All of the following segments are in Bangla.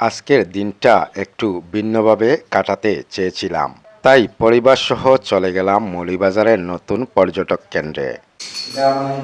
আজকের দিনটা একটু ভিন্নভাবে কাটাতে চেয়েছিলাম। তাই পরিবার সহ চলে গেলাম মৌলিবাজারের নতুন পর্যটক কেন্দ্রে। মানে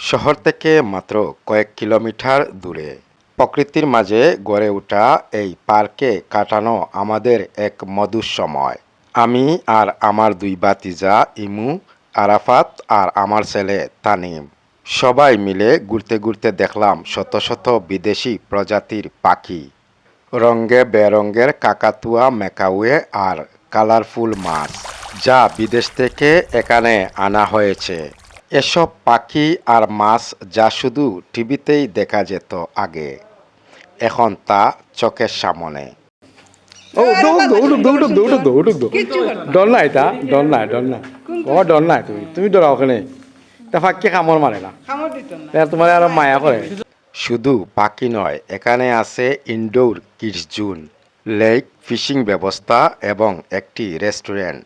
শহর থেকে মাত্র কয়েক কিলোমিটার দূরে। প্রকৃতির মাঝে গড়ে ওঠা এই পার্কে কাটানো আমাদের এক মধুর সময়। আমি আর আমার দুই বাতিজা ইমু আরাফাত আর আমার ছেলে তানিম। সবাই মিলে ঘুরতে ঘুরতে দেখলাম শত শত বিদেশি প্রজাতির পাখি। রঙ্গে বেরঙ্গের কাকাতুয়া মেকাউয়ে আর কালারফুল মাছ যা বিদেশ থেকে এখানে আনা হয়েছে। এসব পাখি আর মাছ যা শুধু টিভিতেই দেখা যেত আগে এখন তা চোখের সামনে। ও দৌড় দৌড় দৌড় দৌড় দৌড় দৌড় নাই তা নাই ডর নাই ও ডর নাই তুমি। তুমি ডরাও ওখানে তা ফাঁকি কামড় মারে না। কামড় দিত না। তা তোমার আরও মায়া করে শুধু পাখি নয় এখানে আছে indoor kids zone lake fishing ব্যবস্থা এবং একটি রেস্টুরেন্ট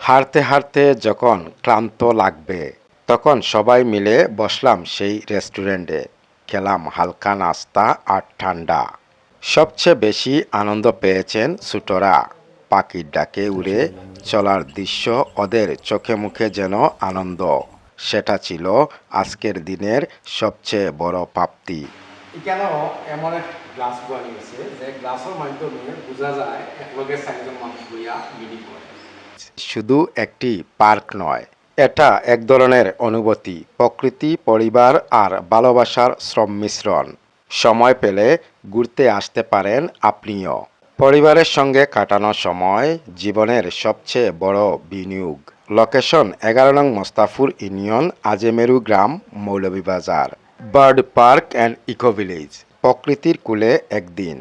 হাঁটতে হাঁটতে যখন ক্লান্ত লাগবে তখন সবাই মিলে বসলাম সেই রেস্টুরেন্টে খেলাম হালকা নাস্তা আর ঠান্ডা সবচেয়ে বেশি আনন্দ পেয়েছেন ছোটরা পাখির ডাকে উড়ে চলার দৃশ্য ওদের চোখে মুখে যেন আনন্দ। সেটা ছিল আজকের দিনের সবচেয়ে বড় প্রাপ্তি কেন এমন এক গ্লাস বানিয়েছে যে গ্লাসের মাধ্যমে বোঝা যায় একলগে চারজন মানুষ বইয়া মিটিং করে শুধু একটি পার্ক নয় এটা এক ধরনের অনুভূতি প্রকৃতি পরিবার আর ভালোবাসার শ্রম মিশ্রণ। সময় পেলে ঘুরতে আসতে পারেন আপনিও। পরিবারের সঙ্গে কাটানো সময় জীবনের সবচেয়ে বড় বিনিয়োগ। লোকেশন এগারো নং Mostafur union, আজেমেরু gram, Moulvibazar. Bird park and eco village, প্রকৃতির কুলে একদিন।